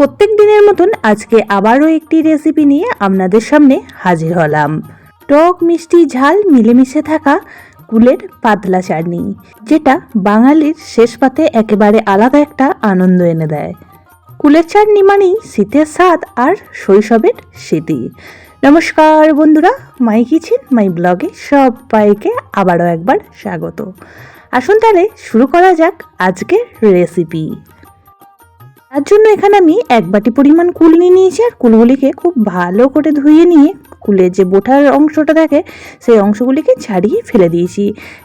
প্রত্যেক দিনের মতন আজকে আবারও একটি রেসিপি নিয়ে আপনাদের সামনে হাজির হলাম। টক, মিষ্টি, ঝাল, মিলেমিশে থাকা কুলের পাতলা চাটনি, যেটা বাঙালির শেষ পাতে একেবারে আলাদা একটা আনন্দ এনে দেয়। কুলের চাটনি মানেই শীতের স্বাদ আর শৈশবের স্মৃতি। নমস্কার বন্ধুরা মাই কিচেন মাই ব্লগে সবাইকে আবারও একবার স্বাগত। আসুন তাহলে শুরু করা যাক আজকের রেসিপি তার জন্য এখানে আমি এক বাটি পরিমাণ কুল নিয়ে নিয়েছি, আর কুলগুলিকে খুব ভালো করে ধুয়ে নিয়ে কুলের যে বোটার অংশটা থাকে, সেই অংশগুলিকে ছাড়িয়ে ফেলে দিয়েছি।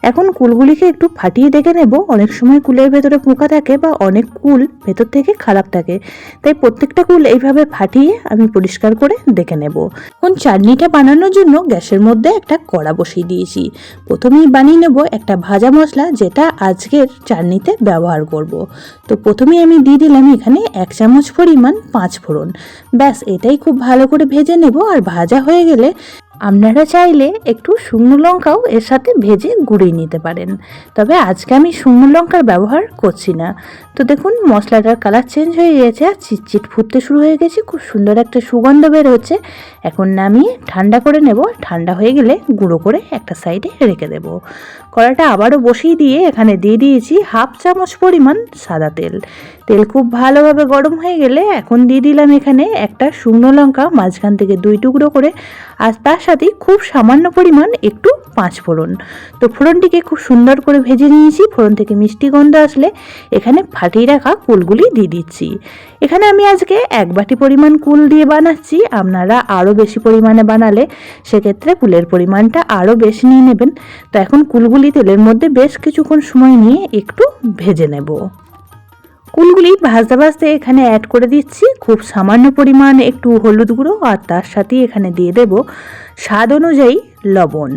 এখন কুলগুলিকে একটু ফাটিয়ে দেখে নেব, অনেক সময় কুলের ভেতরে পোকা থাকে বা অনেক কুল ভেতর থেকে খারাপ থাকে। তাই প্রত্যেকটা কুল এইভাবে ফাটিয়ে আমি পরিষ্কার করে দেখে নেব। এখন চাটনিটা বানানোর জন্য গ্যাসের মধ্যে একটা কড়া বসিয়ে দিয়েছি। প্রথমেই বানিয়ে নেব একটা ভাজা মশলা, যেটা আজকের চাটনিতে ব্যবহার করব। তো প্রথমেই আমি দিয়ে দিলাম এখানে এক চামচ পরিমাণ পাঁচ ফোড়ন। ব্যাস, এটাই খুব ভালো করে ভেজে নেব আর ভাজা হয়ে গেলে আপনারা চাইলে একটু শুকনো লঙ্কাও এর সাথে ভেজে গুঁড়িয়ে নিতে পারেন। তবে আজকে আমি শুকনো লঙ্কার ব্যবহার করছি না। তো দেখুন, মশলাটার কালার চেঞ্জ হয়ে গেছে আর চিটচিট ফুটতে শুরু হয়ে গেছে। খুব সুন্দর একটা সুগন্ধ বের হচ্ছে। এখন নামিয়ে ঠান্ডা করে নেব। ঠান্ডা হয়ে গেলে গুঁড়ো করে একটা সাইডে রেখে দেব। কড়াটা আবারও বসিয়ে দিয়ে এখানে দিয়ে দিয়েছি হাফ চামচ পরিমাণ সাদা তেল। তেল খুব ভালোভাবে গরম হয়ে গেলে এখন দিয়ে দিলাম এখানে একটা শুকনো লঙ্কা, মাঝখান থেকে দুই টুকরো করে। আর তার সাথে খুব সামান্য পরিমাণ একটু পাঁচ ফোড়ন। তো ফোড়নটিকে খুব সুন্দর করে ভেজে নিয়েছি। ফোড়ন থেকে মিষ্টি গন্ধ আসলে এখানে ফাটিয়ে রাখা কুলগুলি দিয়ে দিচ্ছি। এখানে আমি আজকে এক বাটি পরিমাণ কুল দিয়ে বানাচ্ছি। আপনারা আরও বেশি পরিমাণে বানালে সেক্ষেত্রে কুলের পরিমাণটা আরও বেশি নিয়ে নেবেন। তো এখন কুলগুলি তেলের মধ্যে বেশ কিছুক্ষণ সময় নিয়ে একটু ভেজে নেব। কুলগুলি ভাজতে ভাজতে এখানে অ্যাড করে দিচ্ছি খুব সামান্য পরিমাণ একটু হলুদ গুঁড়ো আর তার সাথে এখানে দিয়ে দেব স্বাদ অনুযায়ী লবণ।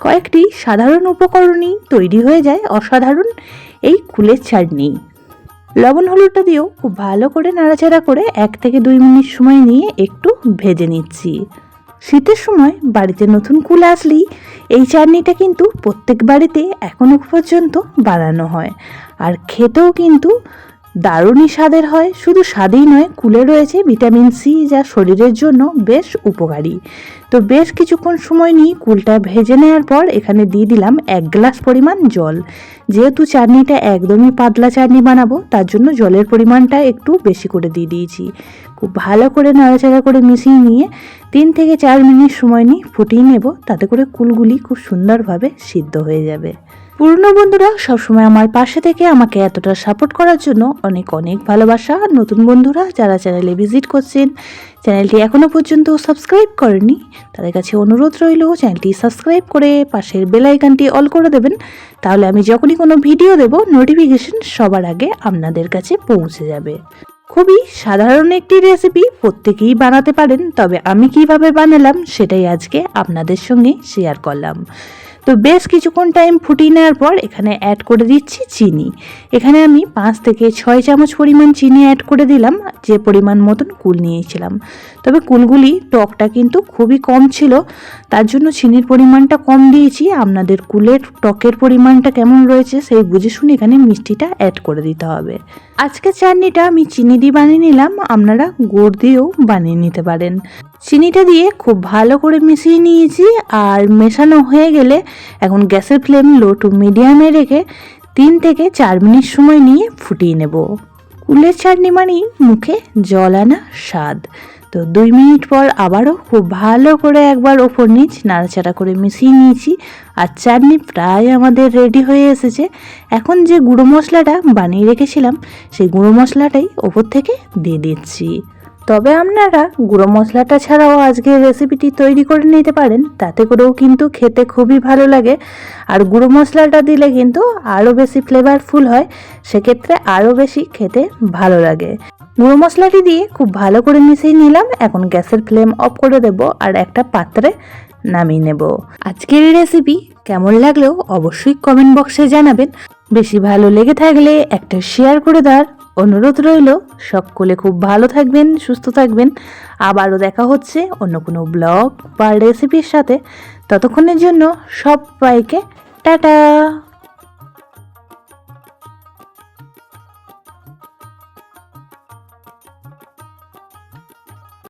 কয়েকটি সাধারণ উপকরণই তৈরি হয়ে যায়, অসাধারণ এই কুলের চাটনি। লবণ হলুদটা দিয়েও খুব ভালো করে নাড়াচাড়া করে এক থেকে দুই মিনিট সময় নিয়ে একটু ভেজে নিচ্ছি। শীতের সময় বাড়িতে নতুন কুল আসলেই এই চাটনিটা কিন্তু প্রত্যেক বাড়িতে এখনও পর্যন্ত বানানো হয়। আর খেতেও কিন্তু দারুণই স্বাদের হয়, শুধু স্বাদেই নয়, কুলে রয়েছে ভিটামিন সি যা শরীরের জন্য বেশ উপকারী। তো বেশ কিছুক্ষণ সময় নিয়ে কুলটা ভেজে নেওয়ার পর এখানে দিয়ে দিলাম এক গ্লাস পরিমাণ জল। যেহেতু চাটনিটা একদমই পাতলা চাটনি বানাবো, তার জন্য জলের পরিমাণটা একটু বেশি করে দিয়ে দিয়েছি। খুব ভালো করে নাড়াচাড়া করে মিশিয়ে নিয়ে তিন থেকে চার মিনিট সময় নিয়ে ফুটিয়ে নেব, তাতে করে কুলগুলি খুব সুন্দরভাবে সিদ্ধ হয়ে যাবে। পুরনো বন্ধুরা, সবসময় আমার পাশে থেকে আমাকে এতটা সাপোর্ট করার জন্য অনেক অনেক ভালোবাসা। নতুন বন্ধুরা, যারা চ্যানেলে ভিজিট করছেন চ্যানেলটি এখনও পর্যন্ত সাবস্ক্রাইব করেনি তাদের কাছে অনুরোধ রইল চ্যানেলটি সাবস্ক্রাইব করে পাশের বেল আইকনটি অল করে দেবেন। তাহলে আমি যখনই কোনো ভিডিও দেব নোটিফিকেশন সবার আগে আপনাদের কাছে পৌঁছে যাবে। খুবই সাধারণ একটি রেসিপি প্রত্যেকেই বানাতে পারেন, তবে আমি কীভাবে বানালাম সেটাই আজকে আপনাদের সঙ্গে শেয়ার করলাম। তো বেশ কিছুক্ষণ টাইম ফুটিয়ে নেওয়ার পর এখানে অ্যাড করে দিচ্ছি চিনি। এখানে আমি পাঁচ থেকে ছয় চামচ পরিমাণ চিনি অ্যাড করে দিলাম, যে পরিমাণ মতন কুল নিয়েছিলাম। তবে কুলগুলি টকটা কিন্তু খুবই কম ছিল, তার জন্য চিনির পরিমাণটা কম দিয়েছি। আপনাদের কুলের টকের পরিমাণটা কেমন রয়েছে সেই বুঝে শুনে এখানে মিষ্টিটা অ্যাড করে দিতে হবে। আজকে চাটনিটা আমি চিনি দিয়ে বানিয়ে নিলাম, আপনারা গুড় দিয়েও বানিয়ে নিতে পারেন। চিনিটা দিয়ে খুব ভালো করে মিশিয়ে নিয়েছি আর মেশানো হয়ে গেলে এখন গ্যাসের ফ্লেম লো টু মিডিয়ামে রেখে তিন থেকে চার মিনিট সময় নিয়ে ফুটিয়ে নেব। কুলের চাটনি মানেই মুখে জল আনা স্বাদ। তো দুই মিনিট পর আবারও খুব ভালো করে একবার ওপর নিচ নাড়াচাড়া করে মিশিয়ে নিয়েছি আর চাটনি প্রায় আমাদের রেডি হয়ে এসেছে। এখন যে গুঁড়ো মশলাটা বানিয়ে রেখেছিলাম, সেই গুঁড়ো মশলাটাই ওপর থেকে দিয়ে দিচ্ছি। তবে আপনারা গুঁড়ো মশলাটা ছাড়াও আজকের রেসিপিটি তৈরি করে নিতে পারেন। তাতে করেও কিন্তু খেতে খুবই ভালো লাগে। আর গুঁড়ো মশলাটা দিলে কিন্তু আরও বেশি ফ্লেভারফুল হয়। সেক্ষেত্রে আরও বেশি খেতে ভালো লাগে। গুঁড়ো মশলাটি দিয়ে খুব ভালো করে মিশিয়ে নিলাম। এখন গ্যাসের ফ্লেম অফ করে দেব আর একটা পাত্রে নামিয়ে নেব। আজকের রেসিপি কেমন লাগলেও অবশ্যই কমেন্ট বক্সে জানাবেন। বেশি ভালো লেগে থাকলে একটা শেয়ার করে দেওয়ার অনুরোধ রইল, সকলে খুব ভালো থাকবেন, সুস্থ থাকবেন। আবারও দেখা হচ্ছে অন্য কোনো ব্লগ বা রেসিপির সাথে। ততক্ষণের জন্য সবাইকে টাটা!